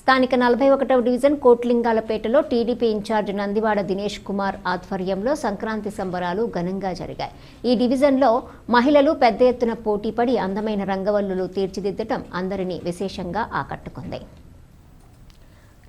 స్థానిక నలభై ఒకటవ డివిజన్ కోట్లింగాలపేటలో టీడీపీ ఇన్ఛార్జ్ నందివాడ దినేష్ కుమార్ ఆధ్వర్యంలో సంక్రాంతి సంబరాలు ఘనంగా జరిగాయి. ఈ డివిజన్లో మహిళలు పెద్ద ఎత్తున పోటీపడి అందమైన రంగవల్లులు తీర్చిదిద్దటం అందరినీ విశేషంగా ఆకట్టుకుంది.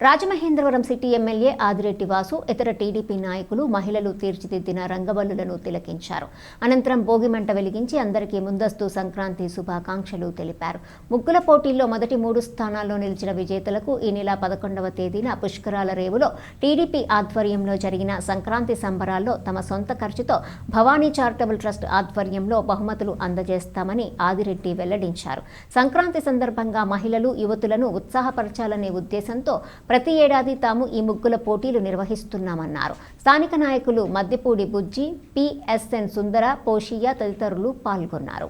రాజమహేంద్రవరం సిటీ ఎమ్మెల్యే ఆదిరెడ్డి వాసు ఇతర టీడీపీ నాయకులు మహిళలు తీర్చిదిద్దిన రంగవల్లులను తిలకించారు. అనంతరం భోగిమంట వెలిగించి అందరికీ ముందస్తు సంక్రాంతి శుభాకాంక్షలు తెలిపారు. ముగ్గుల పోటీల్లో మొదటి మూడు స్థానాల్లో నిలిచిన విజేతలకు ఈ నెల పదకొండవ తేదీన పుష్కరాల రేవులో టీడీపీ ఆధ్వర్యంలో జరిగిన సంక్రాంతి సంబరాల్లో తమ సొంత ఖర్చుతో భవానీ చారిటబుల్ ట్రస్ట్ ఆధ్వర్యంలో బహుమతులు అందజేస్తామని ఆదిరెడ్డి వెల్లడించారు. సంక్రాంతి సందర్భంగా మహిళలు యువతులను ఉత్సాహపరచాలనే ఉద్దేశంతో ప్రతి ఏడాది తాము ఈ ముగ్గుల పోటీలు నిర్వహిస్తున్నామన్నారు. స్థానిక నాయకులు మద్దిపూడి బుజ్జి పిఎస్ఎన్ సుందర పోషియ తదితరులు పాల్గొన్నారు.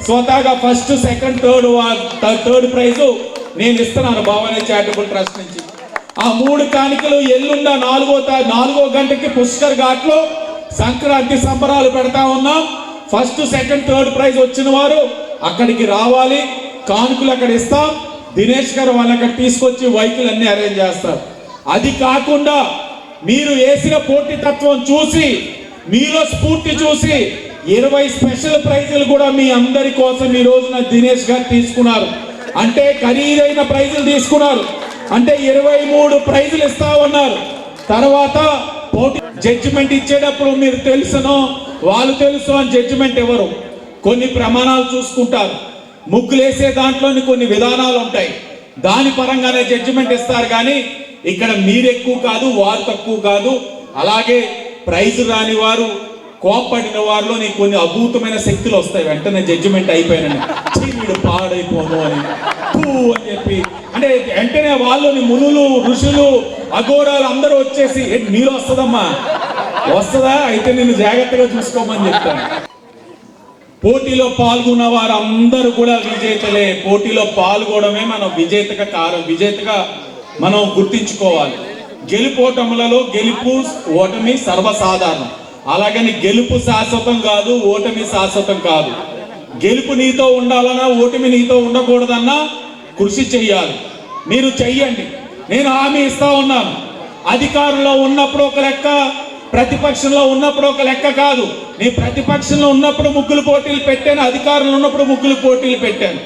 స్వతహాగా first second third third prize నేను ఇస్తున్నాను భావన చారిటబుల్ ట్రస్ట్ నుంచి. ఆ మూడు కాணிకలు ఎల్లుండ నాలుగో తా- నాలుగో గంటకి పుష్కర్ ఘాట్లో సంక్రాంతి సంబరాలు పెడతా ఉన్నాం. ఫస్ట్ సెకండ్ థర్డ్ ప్రైజ్ వచ్చిన వారు అక్కడికి రావాలి. కానుకలు అక్కడ ఇస్తాం. దినేష్ గారు వాళ్ళని తీసుకొచ్చి వెహికల్ అన్ని అరేంజ్ చేస్తారు. అది కాకుండా మీరు వేసిన పోటీతత్వం చూసి మీలో స్ఫూర్తి చూసి ఇరవై స్పెషల్ ప్రైజులు కూడా మీ అందరి కోసం ఈ రోజున దినేష్ గారు తీసుకున్నారు. అంటే ఖరీదైన ప్రైజులు తీసుకున్నారు. అంటే ఇరవై మూడు ప్రైజులు ఇస్తా ఉన్నారు తర్వాత పోటీ జడ్జిమెంట్ ఇచ్చేటప్పుడు మీరు తెలుసునో వాళ్ళు తెలుసు అని జడ్జిమెంట్ ఇవ్వరు. కొన్ని ప్రమాణాలు చూసుకుంటారు. ముగ్గులేసే దాంట్లోని కొన్ని విధానాలు ఉంటాయి దాని పరంగానే జడ్జిమెంట్ ఇస్తారు కానీ ఇక్కడ మీరు ఎక్కువ కాదు వారు తక్కువ కాదు. అలాగే ప్రైజ్ రాని వారు కోపడిన వారిలో నీకు కొన్ని అద్భుతమైన శక్తులు వస్తాయి. వెంటనే జడ్జిమెంట్ అయిపోయినని. వీడు పాడైపోను అని. పూ అని చెప్పి. అంటే వెంటనే వాళ్ళని మునులు ఋషులు అఘోరాలు అందరూ వచ్చేసి మీరు వస్తుందమ్మా? వస్తుందా? అయితే నేను జాగ్రత్తగా చూసుకోమని చెప్తాను. పోటీలో పాల్గొన్న వారు అందరూ కూడా విజేతలే. పోటీలో పాల్గొనడమే మనం విజేతగా కారం విజేతగా మనం గుర్తించుకోవాలి. గెలుపోటములలో గెలుపు ఓటమి సర్వసాధారణం. అలాగని గెలుపు శాశ్వతం కాదు ఓటమి శాశ్వతం కాదు. గెలుపు నీతో ఉండాలన్నా ఓటమి నీతో ఉండకూడదన్నా కృషి చెయ్యాలి. మీరు చెయ్యండి. నేను హామీ ఇస్తా ఉన్నాను. అధికారంలో ఉన్నప్పుడు ఒక లెక్క ప్రతిపక్షంలో ఉన్నప్పుడు ఒక లెక్క కాదు. నీ ప్రతిపక్షంలో ఉన్నప్పుడు ముగ్గులు పోటీలు పెట్టాను అధికారంలో ఉన్నప్పుడు ముగ్గులు పోటీలు పెట్టాను.